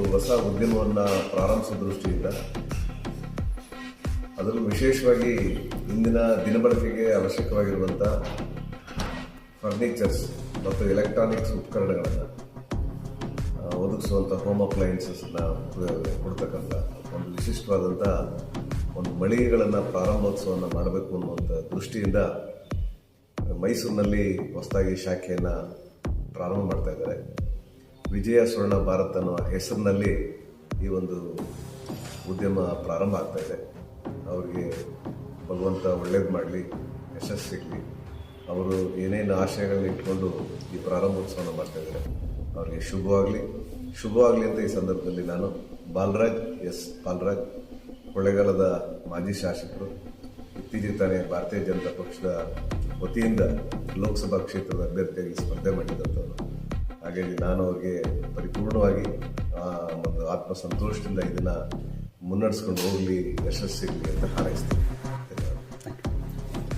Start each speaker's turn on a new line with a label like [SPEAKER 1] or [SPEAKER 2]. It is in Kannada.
[SPEAKER 1] ಒಂದು ಹೊಸ ಉದ್ಯಮವನ್ನು ಪ್ರಾರಂಭಿಸೋ ದೃಷ್ಟಿಯಿಂದ ಅದರಲ್ಲೂ ವಿಶೇಷವಾಗಿ ಇಂದಿನ ದಿನಬಳಕೆಗೆ ಅವಶ್ಯಕವಾಗಿರುವಂಥ ಫರ್ನಿಚರ್ಸ್ ಮತ್ತು ಎಲೆಕ್ಟ್ರಾನಿಕ್ಸ್ ಉಪಕರಣಗಳನ್ನು ಒದಗಿಸುವಂಥ ಹೋಮ್ ಅಪ್ಲಯನ್ಸಸ್ನ ಕೊಡ್ತಕ್ಕಂಥ ಒಂದು ವಿಶಿಷ್ಟವಾದಂಥ ಒಂದು ಮಳಿಗೆಗಳನ್ನು ಪ್ರಾರಂಭೋತ್ಸವವನ್ನು ಮಾಡಬೇಕು ಅನ್ನುವಂಥ ದೃಷ್ಟಿಯಿಂದ ಮೈಸೂರಿನಲ್ಲಿ ಹೊಸದಾಗಿ ಶಾಖೆಯನ್ನು ಪ್ರಾರಂಭ ಮಾಡ್ತಾ ಇದ್ದಾರೆ. ವಿಜಯ ಸ್ವರ್ಣ ಭಾರತ್ ಅನ್ನುವ ಹೆಸರಿನಲ್ಲಿ ಈ ಒಂದು ಉದ್ಯಮ ಪ್ರಾರಂಭ ಆಗ್ತಾ ಇದೆ. ಅವರಿಗೆ ಭಗವಂತ ಒಳ್ಳೇದು ಮಾಡಲಿ ಯಶಸ್ಸು ಸಿಗಲಿ ಅವರು ಏನೇನು ಆಶಯಗಳನ್ನ ಇಟ್ಕೊಂಡು ಈ ಪ್ರಾರಂಭೋತ್ಸವನ ಮಾಡ್ತಾ ಇದ್ದಾರೆ ಅವರಿಗೆ ಶುಭವಾಗಲಿ. ಶುಭವಾಗಲಿ ಅಂತ ಈ ಸಂದರ್ಭದಲ್ಲಿ ನಾನು ಬಾಲರಾಜ್, ಎಸ್ ಬಾಲರಾಜ್ ಕೊಳ್ಳೇಗಾಲದ ಮಾಜಿ ಶಾಸಕರು, ಇತ್ತೀಚೆಗೆ ತಾನೇ ಭಾರತೀಯ ಜನತಾ ಪಕ್ಷದ ವತಿಯಿಂದ ಲೋಕಸಭಾ ಕ್ಷೇತ್ರದ ಅಭ್ಯರ್ಥಿಯಾಗಿ ಸ್ಪರ್ಧೆ ಮಾಡಿದಂಥವ್ರು. ಹಾಗಾಗಿ ನಾನು ಅವ್ರಿಗೆ ಪರಿಪೂರ್ಣವಾಗಿ ಒಂದು ಒಂದು ಆತ್ಮಸಂತೋಷದಿಂದ ಇದನ್ನು ಮುನ್ನಡೆಸ್ಕೊಂಡು ಹೋಗಲಿ ಯಶಸ್ಸಿಗೆ ಅಂತ ಹಾರೈಸ್ತೀನಿ.